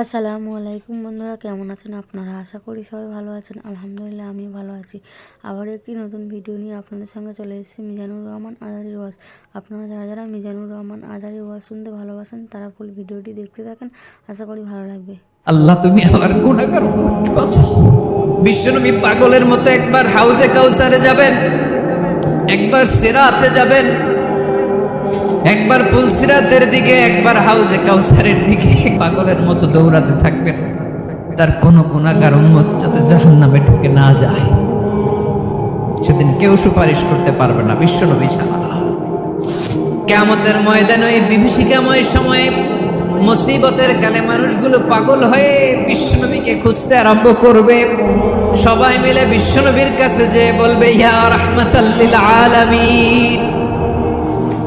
আসসালামু আলাইকুম বন্ধুরা, কেমন আছেন আপনারা? আশা করি সবাই ভালো আছেন। আলহামদুলিল্লাহ আমি ভালো আছি। আবার একটি নতুন ভিডিও নিয়ে আপনাদের সঙ্গে চলে এসেছি, মিজানুর রহমান আজারি ওয়াজ। আপনারা যারা যারা মিজানুর রহমান আজারি ওয়াজ শুনতে ভালোবাসেন, তারা ফুল ভিডিওটি দেখতে থাকেন। আশা করি ভালো লাগবে। আল্লাহ, তুমি আমার বিশ্বনবী পাগলের মতো একবার হাউজে কাউসারে যাবেন, একবার সিরাতে যাবেন একবার পুলসিরাতের দিকে, একবার হাউজে কাউসারের দিকে, পাগলের মতো দৌড়াতে থাকবেন তার কোনো গুণাকার উম্মত যাতে জাহান্নামে ঢুকে না যায়। সেদিন কেউ সুপারিশ করতে পারবে না, বিশ্বনবী ছাড়া। কেমতের ময়দানে ওই বিভীষিকাময় সময়ে মুসিবতের কালে মানুষগুলো পাগল হয়ে বিশ্বনবীকে খুঁজতে আরম্ভ করবে। সবাই মিলে বিশ্বনবীর কাছে যে বলবে, ইয়া রাহমাতাল্লিল আলামিন।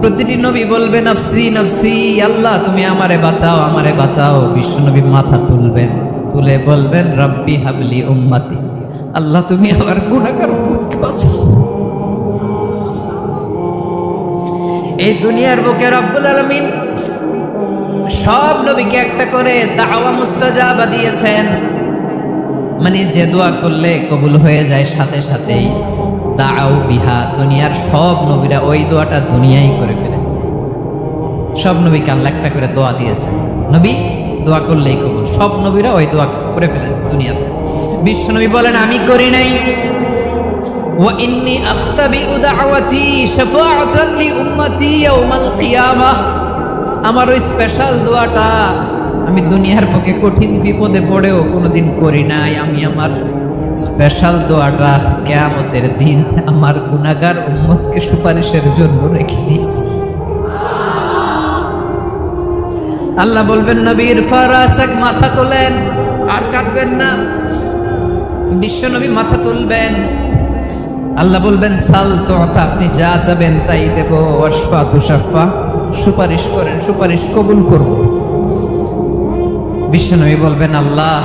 প্রতিটি নবী বলবে, নফসি নফসি, আল্লাহ, তুমি আমারে বাঁচাও আমারে বাঁচাও। বিশ্বনবী মাথা তুলবেন তুলে বলবেন, রব্বি হাবলি উম্মাতি, আল্লাহ, তুমি আমার গুণাগার উম্মতকে বাঁচাও। এই দুনিয়ার বুকে রব্বুল আলমিন সব নবীকে একটা করে দাওয়া মুস্তাজাবা দিয়েছেন। মানে যে দোয়া করলে কবুল হয়ে যায় সাথে সাথেই। দাও বিহা দুনিয়ার সব নবীরা ওই দোয়াটা দুনিয়াই করে ফেলেছে সব নবীকে আল্লাহ একটা করে দোয়া দিয়েছে নবী দোয়া করলেই কবুল সব নবীরা ওই দোয়া করে ফেলেছে দুনিয়াতে বিশ্ব নবী বলেন আমি করি নাই وإني أختبئ دعوتي شفاعة لأمتي يوم القيامة আমার ওই স্পেশাল দোয়াটা আমি দুনিয়ার বুকে কঠিন বিপদে পড়েও কোনোদিন করি নাই আমি আমার স্পেশাল দোয়াটা কেয়ামতের দিন আমার গুনাগার উম্মতকে সুপারিশের জন্য রেখে দিয়েছি। আল্লাহ বলবেন, নবীর ফারাসাক মাথা তোলেন, আর কাটবেন না। বিশ্বনবী মাথা তুলবেন। আল্লাহ বলবেন, সাল তো আপনি যা যাবেন তাই দেব। অশফা তুষাফা সুপারিশ করেন, সুপারিশ কবুল করব। বিশ্বনবী বলবেন, আল্লাহ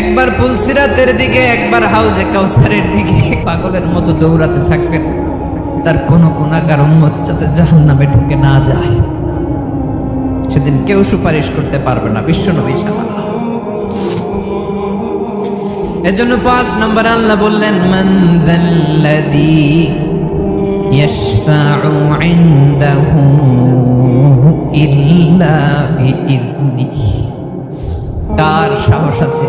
একবার পুলসিরাতের দিকে, একবার হাউজে কাউসারের দিকে। পাগলের মতো দৌড়াতে থাকবেন। তার কোনো গুণাগার উম্মত যাতে জাহান নামে ঢুকে না যায়। সেদিন কেউ সুপারিশ করতে পারবে না, বিশ্বনবী ছাড়া এজন্য পাঁচ নম্বর আল্লাহ বললেন, মান যাল্লাযী ইয়াশফাউ ইল্লা বিইذনিহি কার সাহস আছে।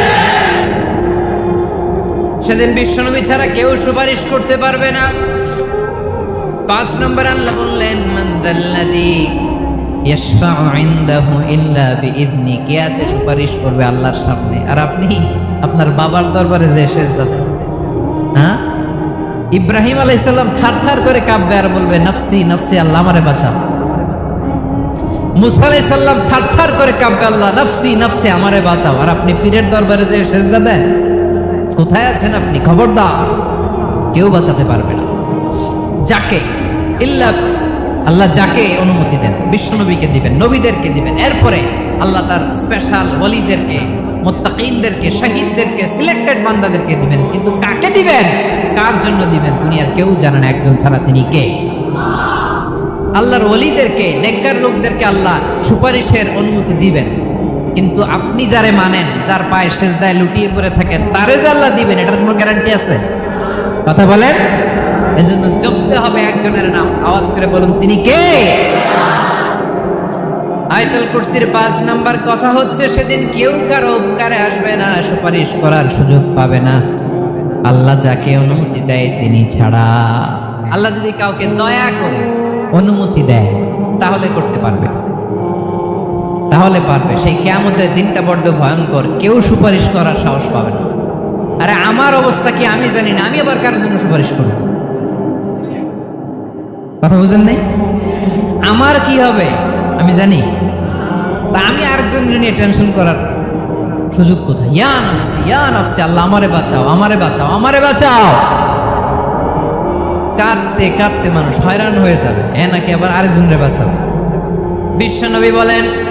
সেদিন বিশ্বনবী ছাড়া কেউ সুপারিশ করতে পারবে না। পাঁচ নম্বর আল্লাহ বললেন মান্দাল্লাদি সুপারিশ করবে আল্লাহর সামনে? আর আপনি? আপনার বাবার দরবারে যে হ্যাঁ? ইব্রাহিম আলাইসাল্লাম থার থার করে আর বলবে, নফসি নফসি, আল্লাহ আমারে বাঁচাও। মুসা আলাইসাল্লাম থার থার করে কাঁপবে, আল্লাহ, নফসি নফসি, আমারে বাঁচাও। আর আপনি পীরের দরবারে যে সেজদা দেন কোথায় আছেন আপনি? খবরদার। কেউ বাঁচাতে পারবে না। যাকে, ইল্লা আল্লাহ যাকে অনুমতি দেন, বিশ্বনবীকে দিবেন, নবীদেরকে দিবেন, এরপরে আল্লাহ তার স্পেশাল ওলিদেরকে মোত্তাকিনদেরকে, শহীদদেরকে সিলেক্টেড বান্দাদেরকে দিবেন। কিন্তু কাকে দিবেন? কার জন্য দিবেন? দুনিয়ার কেউ জানে না, একজন ছাড়া তিনি কে? আল্লাহর ওলিদেরকে নেককার লোকদেরকে আল্লাহ সুপারিশের অনুমতি দিবেন। কিন্তু আপনি যারে মানেন, যার পায়ে শেষ সেজদায় লুটিয়ে পড়ে থাকেন তারে যে আল্লাহ দিবেন, এটার কোনো গ্যারান্টি আছে? কথা বলেন? এজন্য জপতে হবে একজনের নাম। আওয়াজ করে বলুন, তিনি কে? আয়তাল কুরসির পাঁচ নাম্বার কথা হচ্ছে, সেদিন কেউ কারও উপকারে আসবে না, সুপারিশ করার সুযোগ পাবে না। আল্লাহ যাকে অনুমতি দেয়, তিনি ছাড়া। আল্লাহ যদি কাউকে দয়া করে অনুমতি দেয়, তাহলে করতে পারবে। তাহলে পারবে। সেই কেয়ামতের দিনটা বড্ড ভয়ঙ্কর। কেউ সুপারিশ করার সাহস পাবে না। আরে আমার অবস্থা কি আমি জানি না। আমি আবার কারোর জন্য সুপারিশ করব? কথা বুঝেন নাই? আমার কি হবে? আমি জানি। তা আমি আরেকজন নিয়ে টেনশন করার সুযোগ কোথায়? ইয়া নফসি ইয়া নফসি, আল্লাহ আমারে বাঁচাও আমারে বাঁচাও আমারে বাঁচাও! কাঁদতে কাঁদতে মানুষ হয়রান হয়ে যাবে। এ নাকি আবার আরেকজনের বাঁচাবে? বিশ্বনবী বলেন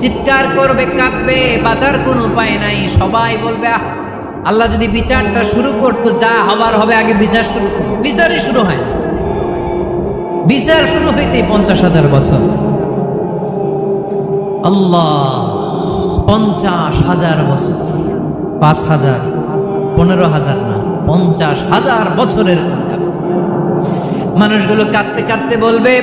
চিৎকার করবে, কাঁদবে, বাঁচার কোনো উপায় নাই। সবাই বলবে, আহ, আল্লাহ যদি বিচারটা শুরু করতো, যা হবার হবে, আগে বিচার শুরু বিচারই শুরু হয় বিচার শুরু হইতে পঞ্চাশ হাজার বছর। আল্লাহ, পঞ্চাশ হাজার বছর। পাঁচ হাজার, পনেরো হাজার না, পঞ্চাশ হাজার বছরের মানুষগুলো কাঁদতে কাঁদতে বলবে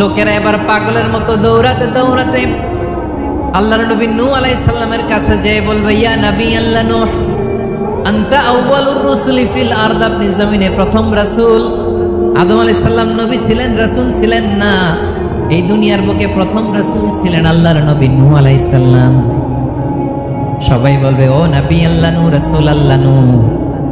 লোকেরা এবার পাগলের মতো দৌড়াতে দৌড়াতে আল্লাহর নবী নু আলাইহিস সালামের কাছে যেয়ে বলবে, ইয়া নবী আল্লাহ নূহ, আনতা আউয়ালুর রুসুলি ফিল আরদ, আপনি জমিনে প্রথম রাসূল। আদম আলাইহিস সালাম নবী ছিলেন, রাসূল ছিলেন না। এই দুনিয়ার বুকে প্রথম রাসূল ছিলেন আল্লাহর নবী নূহ আলাইহিস সালাম। সবাই বলবে, ও নবী আল্লাহ নূহ, রাসূল আল্লাহ নূহ।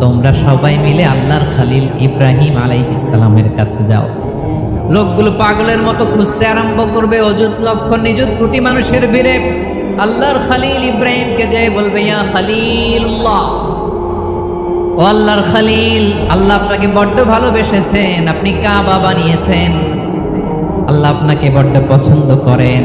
তোমরা সবাই মিলে আল্লাহর খালিল ইব্রাহিম আলাই ইসলামের কাছে যাও। লোকগুলো পাগলের মতো খুঁজতে আরম্ভ করবে, অযুত লক্ষ নিযুত কোটি মানুষের ভিড়ে। আল্লাহর খালিল ইব্রাহিমকে যে বলবে, ইয়া খালিল্লাহ ও আল্লাহর খালিল, আল্লাহ আপনাকে বড্ড ভালোবেসেছেন, আপনি কাবা বানিয়েছেন। আল্লাহ আপনাকে বড্ড পছন্দ করেন।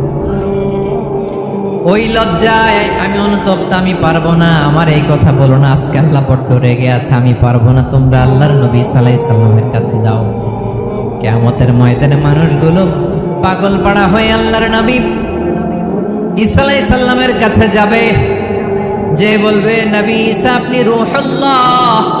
ওই লজ্জায় আমি অনুতপ্ত, আমি পারব না। আমার এই কথা বলো না, আজকে আল্লাহ বড্ড রেগে আছে, আমি পারব না। তোমরা আল্লাহর নবী সালাই সাল্লামের কাছে যাও। কেমতের ময়দানে মানুষগুলো পাগল পাড়া হয়ে আল্লাহর নবী ইসালাই সাল্লামের কাছে যাবে। যে বলবে, নবী ঈসা, আপনি রুহুল্লাহ।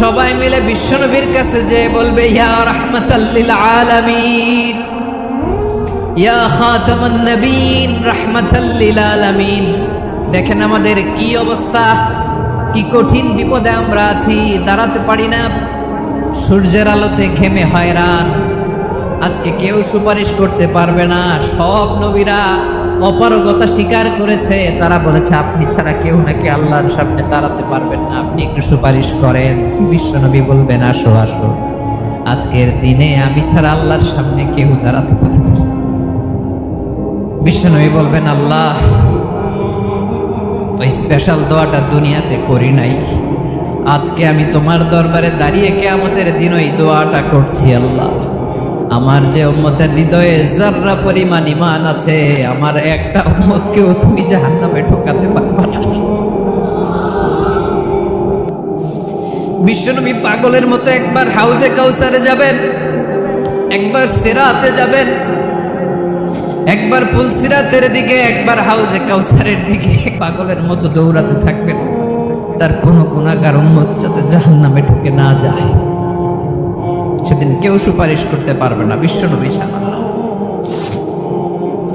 সবাই মিলে বিশ্বনবীর কাছে যে বলবে, ইয়া রাহমাতাল্লিল আলামিন, ইয়া খাতামান নবীন রাহমাতাল্লিল আলামিন। দেখেন আমাদের কি অবস্থা, কি কঠিন বিপদে আমরা আছি, দাঁড়াতে পারি না। সূর্যের আলোতে ঘেমে হয়রান। আজকে কেউ সুপারিশ করতে পারবে না। সব নবীরা অপারগতা স্বীকার করেছে, তারা বলেছে, আপনি ছাড়া কেউ নাকি আল্লাহর সামনে দাঁড়াতে পারবেন না। আপনি একটু সুপারিশ করেন। বিশ্বনবী বলবেন, আসো আসো। আজকের দিনে আমি ছাড়া আল্লাহর সামনে কেউ দাঁড়াতে পারবে না। বিশ্বনবী বলবেন, আল্লাহ, ওই স্পেশাল দোয়াটা দুনিয়াতে করি নাই। আজকে আমি তোমার দরবারে দাঁড়িয়ে কেয়ামতের দিন ওই দোয়াটা করছি, আল্লাহ। আমার যে উম্মতের হৃদয়ে যার্রা পরিমাণ ইমান আছে, আমার একটা উম্মতকেও তুমি জাহান্নামে ঢোকাতে পারবা না। বিশ্বনবী পাগলের মতো একবার হাউজে কাউসারে যাবেন, একবার সেরাতে যাবেন, একবার পুলসিরাতের দিকে, একবার হাউজে কাউসারের দিকে, পাগলের মতো দৌড়াতে থাকবেন। তার কোনো গুণাগার উম্মত যাতে জাহান নামে ঢুকে না যায়। সেদিন কেউ সুপারিশ করতে পারবে না, বিশ্বনবী ছাড়া।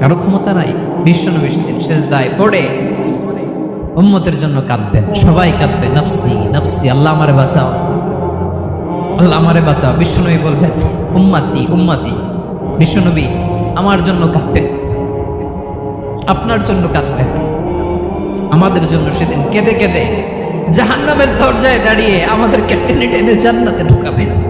কারও ক্ষমতা নাই, বিশ্বনবী সেদিন শেষ দায় পড়ে। উম্মতের জন্য কাঁদবেন, সবাই কাঁদবে, নফসি নফসি, আল্লাহ আমারে বাঁচাও। আল্লাহ আমারে বাঁচাও, বিশ্বনবী বলবেন, উম্মাতি উম্মাতি, বিশ্বনবী আমার জন্য কাঁদবেন। আপনার জন্য কাঁদবেন। আমাদের জন্য সেদিন কেঁদে কেঁদে জাহান্নামের দরজায় দাঁড়িয়ে আমাদেরকে টেনে টেনে জান্নাতে ঢুকাবেন।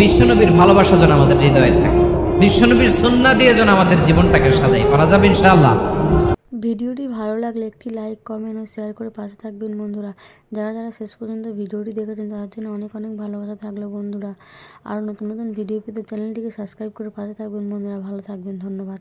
বিশ্বনবীর ভালোবাসা যেন আমাদের হৃদয়ে থাকে। বিশ্বনবীর সন্না দিয়ে যেন আমাদের জীবনটাকে সাজাই করা যাবে ইনশাআল্লাহ। ভিডিওটি ভালো লাগলে একটি লাইক, কমেন্ট ও শেয়ার করে পাশে থাকবেন বন্ধুরা। যারা যারা শেষ পর্যন্ত ভিডিওটি দেখেছেন, তাদের জন্য অনেক অনেক ভালোবাসা থাকল বন্ধুরা। আর নতুন নতুন ভিডিও পেতে চ্যানেলটিকে সাবস্ক্রাইব করে পাশে থাকবেন বন্ধুরা। ভালো থাকবেন, ধন্যবাদ।